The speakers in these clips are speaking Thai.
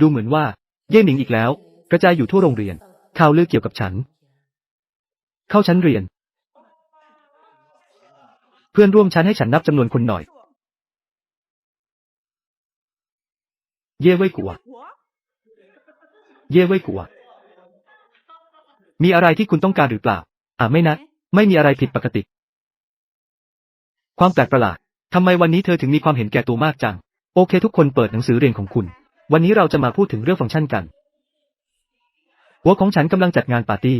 ดูเหมือนว่า เย่หนิงอีกแล้ว กระจายอยู่ทั่วโรงเรียน ข่าวลือเกี่ยวกับฉัน เข้าชั้นเรียน เพื่อนร่วมชั้นให้ฉันนับจำนวนคนหน่อย เย่เว่ยกัว เย่เว่ยกัว มีอะไรที่คุณต้องการหรือเปล่า อ่าไม่นะ ไม่มีอะไรผิดปกติ ความแปลกประหลาดทำไมวันนี้เธอถึงมีความเห็นแก่ตัวมากจัง โอเคทุกคนเปิดหนังสือเรียนของคุณ วันนี้เราจะมาพูดถึงเรื่องฟังก์ชันกัน หัวของฉันกำลังจัดงานปาร์ตี้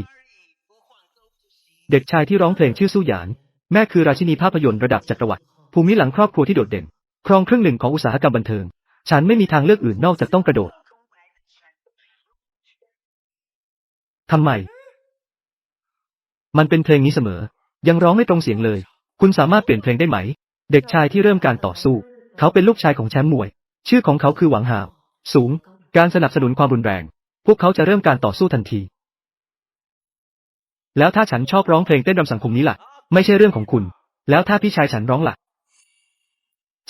เด็กชายที่ร้องเพลงชื่อสู้หยาน แม่คือราชินีภาพยนตร์ระดับจักรวรรดิภูมิหลังครอบครัวที่โดดเด่น ครองครึ่งหนึ่งของอุตสาหกรรมบันเทิง ฉันไม่มีทางเลือกอื่นนอกจากต้องกระโดดทำไม มันเป็นเพลงนี้เสมอ ยังร้องไม่ตรงเสียงเลย คุณสามารถเปลี่ยนเพลงได้ไหม เด็กชายที่เริ่มการต่อสู้ เขาเป็นลูกชายของแชมป์มวย ชื่อของเขาคือหวังหาว สูง การสนับสนุนความรุนแรง พวกเขาจะเริ่มการต่อสู้ทันที แล้วถ้าฉันชอบร้องเพลงเต้นรำสังคมนี้ล่ะ ไม่ใช่เรื่องของคุณ แล้วถ้าพี่ชายฉันร้องล่ะ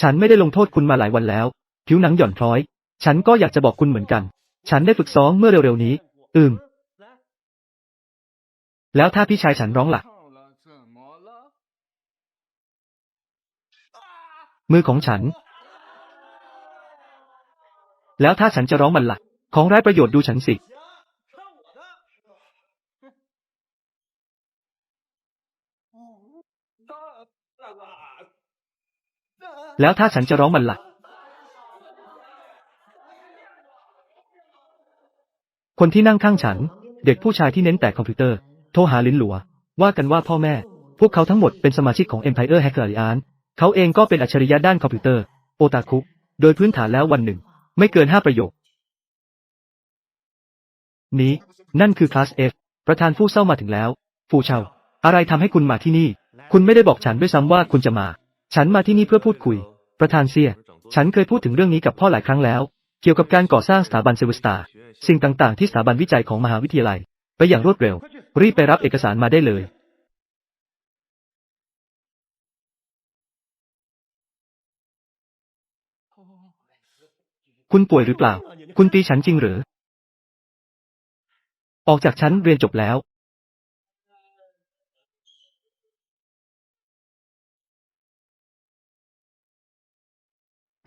ฉันไม่ได้ลงโทษคุณมาหลายวันแล้ว ผิวหนังหย่อนคล้อย ฉันก็อยากจะบอกคุณเหมือนกัน ฉันได้ฝึกซ้อมเมื่อเร็วๆนี้ อืม แล้วถ้าพี่ชายฉันร้องล่ะ มือของฉัน แล้วถ้าฉันจะร้องมันล่ะ ของไร้ประโยชน์ดูฉันสิแล้วถ้าฉันจะร้องมันล่ะ คนที่นั่งข้างฉัน เด็กผู้ชายที่เน้นแต่คอมพิวเตอร์ โทรหาลินหลัว ว่ากันว่าพ่อแม่ พวกเขาทั้งหมดเป็นสมาชิกของ Empire Hacker Alliance เขาเองก็เป็นอัจฉริยะด้านคอมพิวเตอร์ โอตาคุ โดยพื้นฐานแล้ววันหนึ่ง ไม่เกินห้าประโยค นี้ นั่นคือคลาส F ประธานผู้เศร้ามาถึงแล้ว ฟูเชาอะไรทำให้คุณมาที่นี่ คุณไม่ได้บอกฉันด้วยซ้ำว่าคุณจะมา ฉันมาที่นี่เพื่อพูดคุย ประธานเซีย ฉันเคยพูดถึงเรื่องนี้กับพ่อหลายครั้งแล้ว เกี่ยวกับการก่อสร้างสถาบันเซเวสตา สิ่งต่างๆ ที่สถาบันวิจัยของมหาวิทยาลัย ไปอย่างรวดเร็ว รีบไปรับเอกสารมาได้เลย คุณป่วยหรือเปล่า คุณตีฉันจริงหรือ ออกจากชั้นเรียนจบแล้ว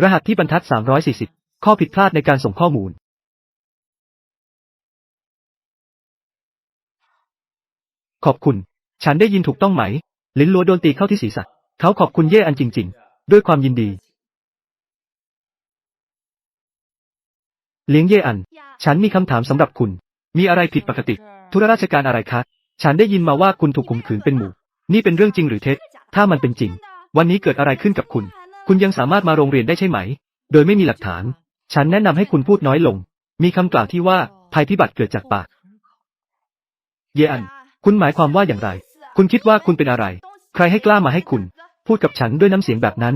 รหัสที่บรรทัด 340 ข้อผิดพลาดในการส่งข้อมูล ขอบคุณ ฉันได้ยินถูกต้องไหม ลินลัวโดนตีเข้าที่ศีรษะ เขาขอบคุณเย่อันจริง ๆ ด้วยความยินดี เลี้ยงเย่อัน ฉันมีคำถามสำหรับคุณ มีอะไรผิดปกติ ธุรราชการอะไรคะ ฉันได้ยินมาว่าคุณถูกข่มขืนเป็นหมู่ นี่เป็นเรื่องจริงหรือเท็จ ถ้ามันเป็นจริง วันนี้เกิดอะไรขึ้นกับคุณ คุณยังสามารถมาโรงเรียนได้ใช่ไหม โดยไม่มีหลักฐาน ฉันแนะนำให้คุณพูดน้อยลง มีคำกล่าวที่ว่าภัยพิบัติเกิดจากปาก เยอัน คุณหมายความว่าอย่างไร คุณคิดว่าคุณเป็นอะไร ใครให้กล้ามาให้คุณ พูดกับฉันด้วยน้ำเสียงแบบนั้น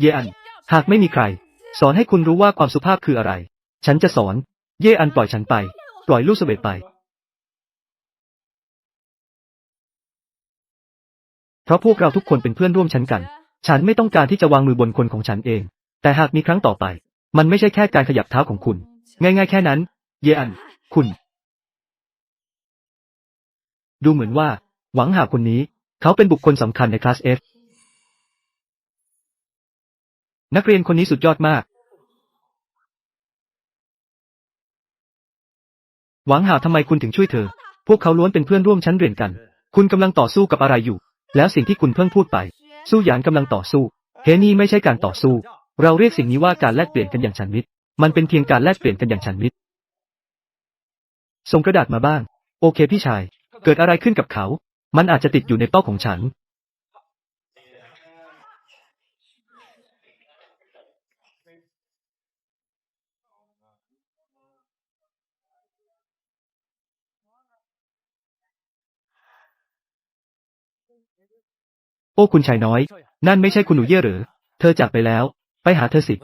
เยอัน หากไม่มีใคร สอนให้คุณรู้ว่าความสุภาพคืออะไร ฉันจะสอน เยอันปล่อยฉันไป ปล่อยลูกสเวตไป เพราะพวกเราทุกคนเป็นเพื่อนร่วมชั้นกัน ฉันไม่ต้องการที่จะวางมือบนคนของฉันเอง แต่หากมีครั้งต่อไป มันไม่ใช่แค่การขยับเท้าของคุณ ง่ายๆแค่นั้น เยอัน คุณ ดูเหมือนว่า หวังหาคนนี้ เขาเป็นบุคคลสำคัญในคลาส F นักเรียนคนนี้สุดยอดมาก หวังหาทำไมคุณถึงช่วยเธอ พวกเขาล้วนเป็นเพื่อนร่วมชั้นเรียนกัน คุณกำลังต่อสู้กับอะไรอยู่ แล้วสิ่งที่คุณเพิ่งพูดไป สู้หยานกำลังต่อสู้ เฮนี่ไม่ใช่การต่อสู้ เราเรียกสิ่งนี้ว่าการแลกเปลี่ยนกันอย่างฉันมิตร มันเป็นเพียงการแลกเปลี่ยนกันอย่างฉันมิตร ส่งกระดาษมาบ้าง โอเคพี่ชาย เกิดอะไรขึ้นกับเขา มันอาจจะติดอยู่ในเป้าของฉัน โอ้คุณชายน้อย นั่นไม่ใช่คุณหนูเย่หรือ เธอจากไปแล้ว ไปหาเธอสิ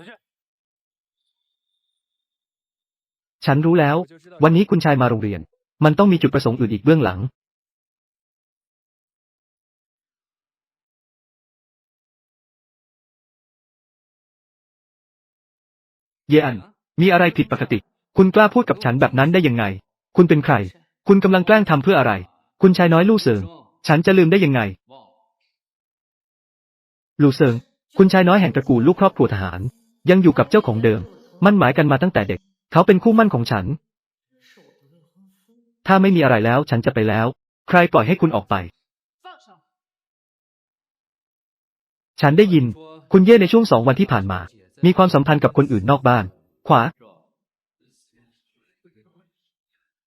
ฉันรู้แล้ว วันนี้คุณชายมาโรงเรียน มันต้องมีจุดประสงค์อื่นอีกเบื้องหลัง เยอัน มีอะไรผิดปกติ คุณกล้าพูดกับฉันแบบนั้นได้ยังไง คุณเป็นใคร คุณกำลังแกล้งทำเพื่ออะไร คุณชายน้อยลู่เสิงฉันจะลืมได้ยังไง ลู่เซิง คุณชายน้อยแห่งตระกูลลูกครอบครัวทหาร ยังอยู่กับเจ้าของเดิม มั่นหมายกันมาตั้งแต่เด็ก เขาเป็นคู่มั่นของฉัน ถ้าไม่มีอะไรแล้วฉันจะไปแล้ว ใครปล่อยให้คุณออกไป ฉันได้ยิน คุณเย่ในช่วงสองวันที่ผ่านมา มีความสัมพันธ์กับคนอื่นนอกบ้าน ขวา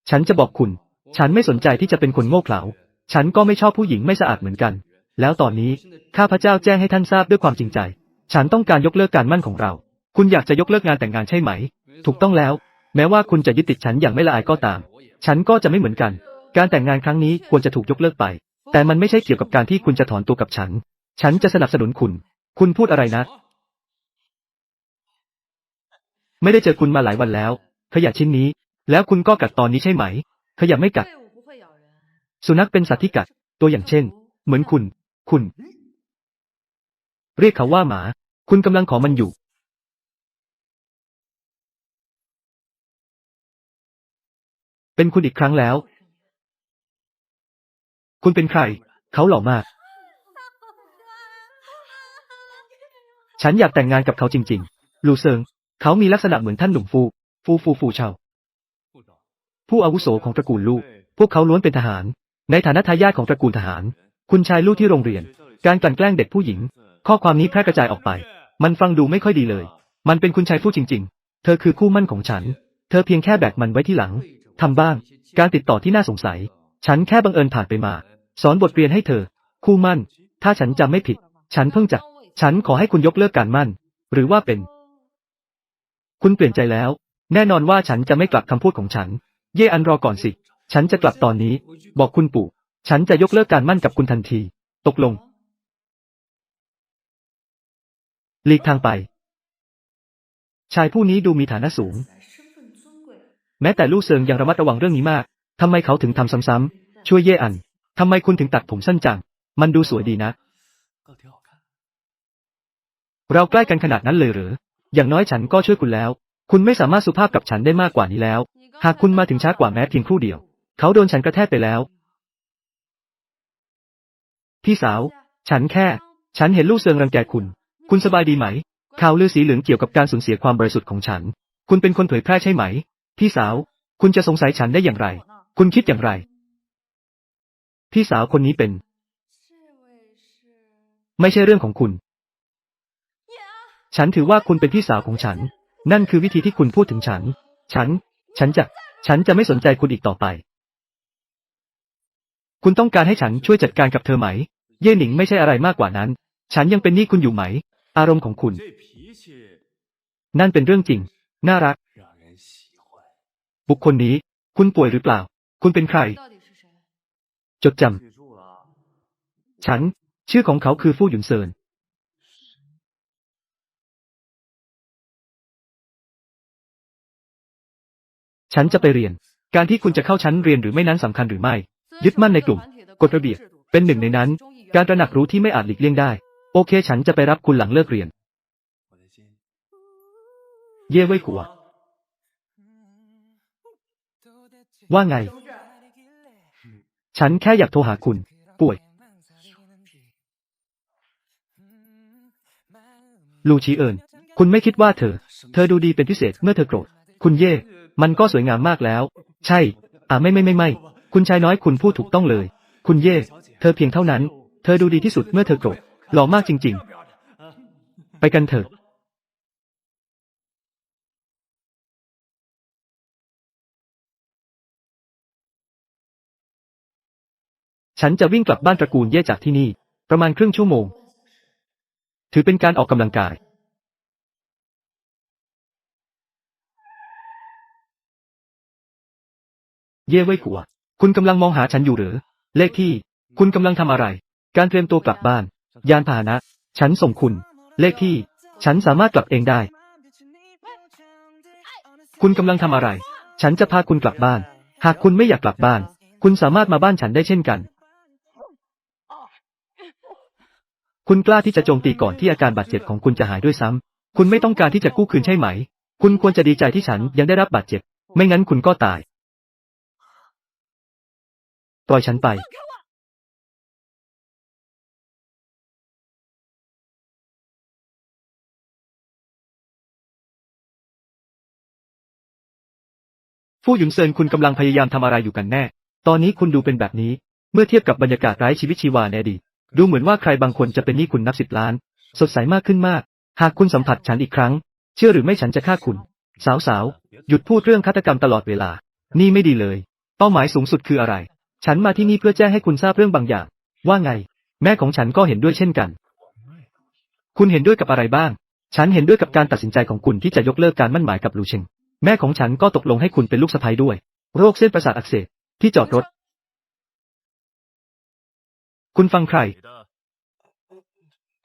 ฉันจะบอกคุณ ฉันไม่สนใจที่จะเป็นคนโง่เขลา ฉันก็ไม่ชอบผู้หญิงไม่สะอาดเหมือนกัน แล้วตอนนี้ข้าพระเจ้าแจ้งให้ท่านทราบด้วยความจริงใจ ฉันต้องการยกเลิกการมั่นของเรา คุณอยากจะยกเลิกงานแต่งงานใช่ไหม ถูกต้องแล้ว แม้ว่าคุณจะยึดติดฉันอย่างไม่ละอายก็ตาม ฉันก็จะไม่เหมือนกัน การแต่งงานครั้งนี้ควรจะถูกยกเลิกไป แต่มันไม่ใช่เกี่ยวกับการที่คุณจะถอนตัวกับฉัน ฉันจะสนับสนุนคุณ คุณพูดอะไรนะ ไม่ได้เจอคุณมาหลายวันแล้ว ขยะชิ้นนี้ แล้วคุณก็กัดตอนนี้ใช่ไหม ขยะไม่กัด สุนัขเป็นสัตว์ที่กัด ตัวอย่างเช่น เหมือนคุณ คุณ เรียกเขาว่าหมา คุณกำลังขอมันอยู่ เป็นคุณอีกครั้งแล้ว คุณเป็นใคร เขาหล่อมาก ฉันอยากแต่งงานกับเขาจริง ๆ ลูเซิง เขามีลักษณะเหมือนท่านหนุ่มฟู ฟูฟูฟูเชาผู้อาวุโสของตระกูลลูก พวกเขาล้วนเป็นทหาร ในฐานะทายาทของตระกูลทหาร คุณชายลูกที่โรงเรียน การกลั่นแกล้งเด็กผู้หญิง ข้อความนี้แพร่กระจายออกไป มันฟังดูไม่ค่อยดีเลย มันเป็นคุณชายฟู่จริง ๆ เธอคือคู่มั่นของฉัน เธอเพียงแค่แบกมันไว้ที่หลัง ทำบ้าง การติดต่อที่น่าสงสัย ฉันแค่บังเอิญผ่านไปมา สอนบทเรียนให้เธอ คู่มั่น ถ้าฉันจำไม่ผิด ฉันเพิ่งจะ ฉันขอให้คุณยกเลิกการมั่น หรือว่าเป็น คุณเปลี่ยนใจแล้ว แน่นอนว่าฉันจะไม่กลับคำพูดของฉัน เย่อันรอก่อนสิ ฉันจะกลับตอนนี้ บอกคุณปู่ ฉันจะยกเลิกการมั่นกับคุณทันที ตกลง หลีกทางไป ชายผู้นี้ดูมีฐานะสูง แม้แต่ลู่เซิงยังระมัดระวังเรื่องนี้มาก ทำไมเขาถึงทำซ้ำๆช่วยเย่อัน ทำไมคุณถึงตัดผมสั้นจัง มันดูสวยดีนะ เราใกล้กันขนาดนั้นเลยหรือ อย่างน้อยฉันก็ช่วยคุณแล้ว คุณไม่สามารถสุภาพกับฉันได้มากกว่านี้แล้ว หากคุณมาถึงช้ากว่าแม้เพียงครู่เดียว เขาโดนฉันกระแทกไปแล้ว พี่สาว ฉันแค่ ฉันเห็นลูกเซิงรังแกคุณ คุณสบายดีไหม ข่าวลือสีเหลืองเกี่ยวกับการสูญเสียความบริสุทธิ์ของฉัน คุณเป็นคนเผยแพร่ใช่ไหม พี่สาว คุณจะสงสัยฉันได้อย่างไร คุณคิดอย่างไร พี่สาวคนนี้เป็น ไม่ใช่เรื่องของคุณ ฉันถือว่าคุณเป็นพี่สาวของฉัน นั่นคือวิธีที่คุณพูดถึงฉัน ฉัน ฉันจะ ฉันจะไม่สนใจคุณอีกต่อไป คุณต้องการให้ฉันช่วยจัดการกับเธอไหม เย่หนิงไม่ใช่อะไรมากกว่านั้น ฉันยังเป็นหนี้คุณอยู่ไหม อารมณ์ของคุณ นั่นเป็นเรื่องจริง น่ารัก บุคคลนี้ คุณป่วยหรือเปล่า คุณเป็นใคร จดจำ ฉัน ชื่อของเขาคือฟู่หยุนเซิน ฉันจะไปเรียน การที่คุณจะเข้าชั้นเรียนหรือไม่นั้นสำคัญหรือไม่ ยึดมั่นในกลุ่ม กฎระเบียบ เป็นหนึ่งในนั้น การระหนักรู้ที่ไม่อาจหลีกเลี่ยงได้ โอเคฉันจะไปรับคุณหลังเลิกเรียน เย่เว่ยขัว ว่าไง ฉันแค่อยากโทรหาคุณ ป่วย ลูชีเอิญคุณไม่คิดว่าเธอ เธอดูดีเป็นพิเศษเมื่อเธอโกรธ คุณเย่ มันก็สวยงามมากแล้ว ใช่ อ่าไม่ไม่ไม่ไม่ คุณชายน้อยคุณพูดถูกต้องเลย คุณเย่ เธอเพียงเท่านั้น เธอดูดีที่สุดเมื่อเธอโกรธหล่อมากจริง ๆ ไปกันเถอะฉันจะวิ่งกลับบ้านตระกูลเย่จากที่นี่ ประมาณครึ่งชั่วโมง ถือเป็นการออกกำลังกาย เย่เว่ยขัว คุณกำลังมองหาฉันอยู่หรือ เลขที่ คุณกำลังทำอะไร การเตรียมตัวกลับบ้าน ยานพาหนะ ฉันส่งคุณ เลขที่ ฉันสามารถกลับเองได้ คุณกำลังทำอะไร ฉันจะพาคุณกลับบ้าน หากคุณไม่อยากกลับบ้าน คุณสามารถมาบ้านฉันได้เช่นกัน คุณกล้าที่จะโจมตีก่อนที่อาการบาดเจ็บของคุณจะหายด้วยซ้ำ คุณไม่ต้องการที่จะกู้คืนใช่ไหม คุณควรจะดีใจที่ฉันยังได้รับบาดเจ็บ ไม่งั้นคุณก็ตาย ปล่อยฉันไป ฟู่หยุนเซินคุณกำลังพยายามทำอะไรอยู่กันแน่ ตอนนี้คุณดูเป็นแบบนี้ เมื่อเทียบกับบรรยากาศไร้ชีวิตชีวาในอดีต ดูเหมือนว่าใครบางคนจะเป็นหนี้คุณนับสิบล้าน สดใสมากขึ้นมาก หากคุณสัมผัสฉันอีกครั้ง เชื่อหรือไม่ฉันจะฆ่าคุณ สาวๆหยุดพูดเรื่องฆาตกรรมตลอดเวลา นี่ไม่ดีเลย เป้าหมายสูงสุดคืออะไร ฉันมาที่นี่เพื่อแจ้งให้คุณทราบเรื่องบางอย่าง ว่าไง แม่ของฉันก็เห็นด้วยเช่นกัน คุณเห็นด้วยกับอะไรบ้าง ฉันเห็นด้วยกับการตัดสินใจของคุณที่จะยกเลิกการมั่นหมายกับลูเชง แม่ของฉันก็ตกลงให้คุณเป็นลูกสะใภ้ด้วย โรคเส้นประสาทอักเสบที่จอดรถ คุณฟังใคร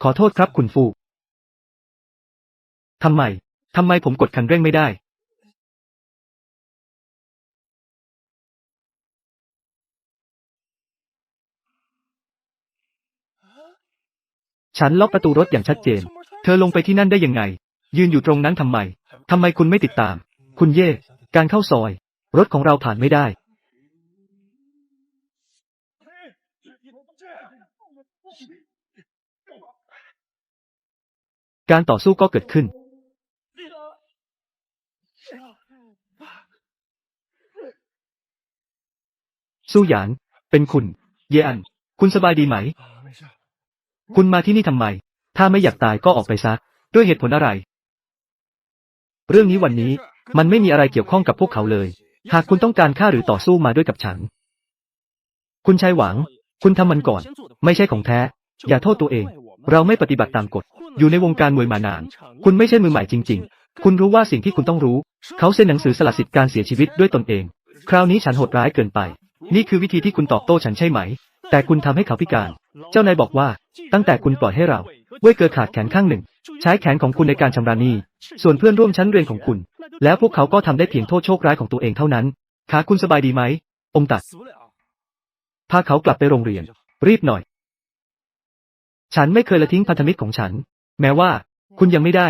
ขอโทษครับคุณฟู ทำไม ทำไมผมกดคันเร่งไม่ได้ ฉันล็อกประตูรถอย่างชัดเจน เธอลงไปที่นั่นได้ยังไง ยืนอยู่ตรงนั้นทำไม ทำไมคุณไม่ติดตาม คุณเย่ การเข้าซอย รถของเราผ่านไม่ได้ การต่อสู้ก็เกิดขึ้น สู้หยางเป็นคุณ เยอัน คุณสบายดีไหม คุณมาที่นี่ทำไม ถ้าไม่อยากตายก็ออกไปซะ ด้วยเหตุผลอะไร เรื่องนี้วันนี้ มันไม่มีอะไรเกี่ยวข้องกับพวกเขาเลย หากคุณต้องการฆ่าหรือต่อสู้มาด้วยกับฉัน คุณชายหวัง คุณทำมันก่อน ไม่ใช่ของแท้ อย่าโทษตัวเอง เราไม่ปฏิบัติตามกฎ อยู่ในวงการมวยมานาน คุณไม่ใช่มือใหม่จริง ๆ คุณรู้ว่าสิ่งที่คุณต้องรู้ เขาเซ็นหนังสือสละสิทธิ์การเสียชีวิตด้วยตนเอง คราวนี้ฉันโหดร้ายเกินไป นี่คือวิธีที่คุณตอบโต้ฉันใช่ไหม แต่คุณทำให้เขาพิการ เจ้านายบอกว่า ตั้งแต่คุณปล่อยให้เราเว่ยเกิดขาดแขนข้างหนึ่ง ใช้แขนของคุณในการชำระหนี้ ส่วนเพื่อนร่วมชั้นเรียนของคุณ แล้วพวกเขาก็ทำได้เพียงโทษโชคร้ายของตัวเองเท่านั้นขะคุณสบายดีไหม องตัด พาเขากลับไปโรงเรียน รีบหน่อย ฉันไม่เคยละทิ้งพันธมิตรของฉัน แม้ว่า คุณยังไม่ได้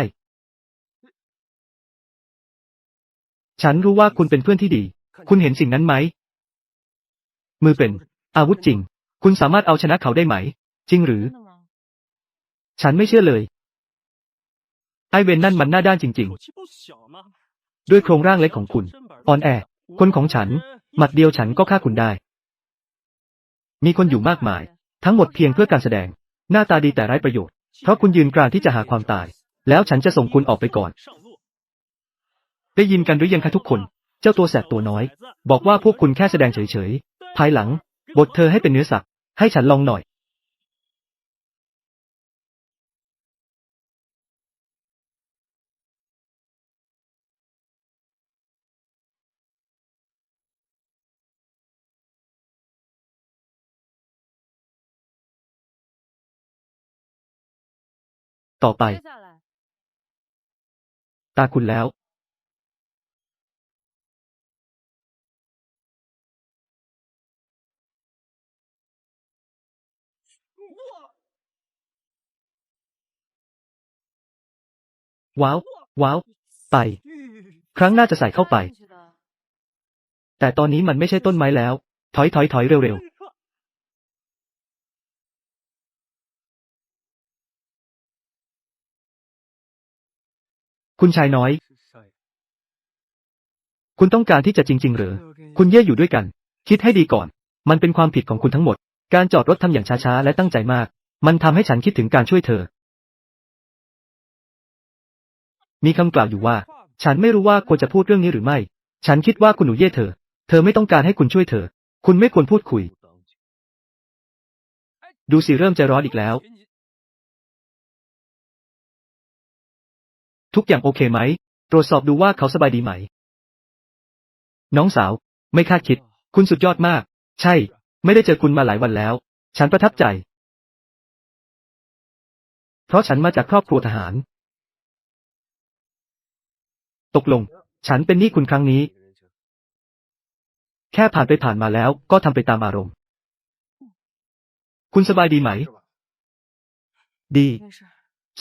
ฉันรู้ว่าคุณเป็นเพื่อนที่ดี คุณเห็นสิ่งนั้นไหม มือเป็น อาวุธจริง คุณสามารถเอาชนะเขาได้ไหม จริงหรือ ฉันไม่เชื่อเลย ไอเวนนั่นมันหน้าด้านจริง ๆ ด้วยโครงร่างเล็กของคุณอ่อนแอ คนของฉัน หมัดเดียวฉันก็ฆ่าคุณได้ มีคนอยู่มากมาย ทั้งหมดเพียงเพื่อการแสดง หน้าตาดีแต่ไร้ประโยชน์ เพราะคุณยืนกรานที่จะหาความตาย แล้วฉันจะส่งคุณออกไปก่อน ได้ยินกันหรือยังคะทุกคน เจ้าตัวแสบตัวน้อย บอกว่าพวกคุณแค่แสดงเฉยๆ ภายหลัง บทเธอให้เป็นเนื้อสักให้ฉันลองหน่อย ต่อไป ตาคุณแล้ว ว้าว ว้าว ไป ครั้งหน้าจะใส่เข้าไป แต่ตอนนี้มันไม่ใช่ต้นไม้แล้ว ถอยถอยถอยเร็วๆ คุณชายน้อย คุณต้องการที่จะจริงจิงหรือ คุณเย่ยอยู่ด้วยกัน คิดให้ดีก่อน มันเป็นความผิดของคุณทั้งหมด การจอดรถทำอย่างช้าๆ และตั้งใจมาก มันทำให้ฉันคิดถึงการช่วยเธอ มีคำกล่าวอยู่ว่า ฉันไม่รู้ว่าควรจะพูดเรื่องนี้หรือไม่ ฉันคิดว่าคุณหนูเย่เธอ เธอไม่ต้องการให้คุณช่วยเธอ คุณไม่ควรพูดคุย ดูสิเริ่มจะร้อนอีกแล้ว ทุกอย่างโอเคไหม ตรวจสอบดูว่าเขาสบายดีไหม น้องสาว ไม่คาดคิด คุณสุดยอดมาก ใช่ ไม่ได้เจอคุณมาหลายวันแล้ว ฉันประทับใจ เพราะฉันมาจากครอบครัวทหาร ตกลง ฉันเป็นหนี้คุณครั้งนี้ แค่ผ่านไปผ่านมาแล้วก็ทำไปตามอารมณ์ คุณสบายดีไหม ดี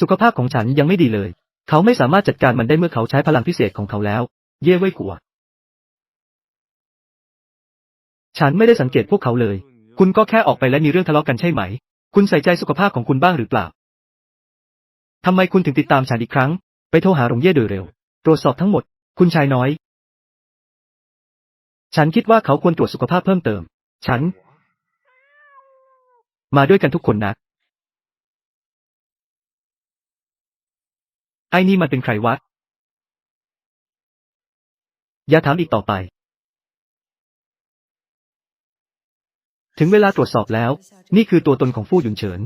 สุขภาพของฉันยังไม่ดีเลย เขาไม่สามารถจัดการมันได้เมื่อเขาใช้พลังพิเศษของเขาแล้ว เย่เว่ยกัว ฉันไม่ได้สังเกตพวกเขาเลย คุณก็แค่ออกไปและมีเรื่องทะเลาะกันใช่ไหม คุณใส่ใจสุขภาพของคุณบ้างหรือเปล่า ทำไมคุณถึงติดตามฉันอีกครั้ง ไปโทรหาหลงเย่โดยเร็ว ตรวจสอบทั้งหมด คุณชายน้อย ฉันคิดว่าเขาควรตรวจสุขภาพเพิ่มเติม ฉัน มาด้วยกันทุกคนนะ ไอ้นี่มันเป็นใครวะ อย่าถามอีกต่อไป ถึงเวลาตรวจสอบแล้ว นี่คือตัวตนของฟู่หยุนเฉิน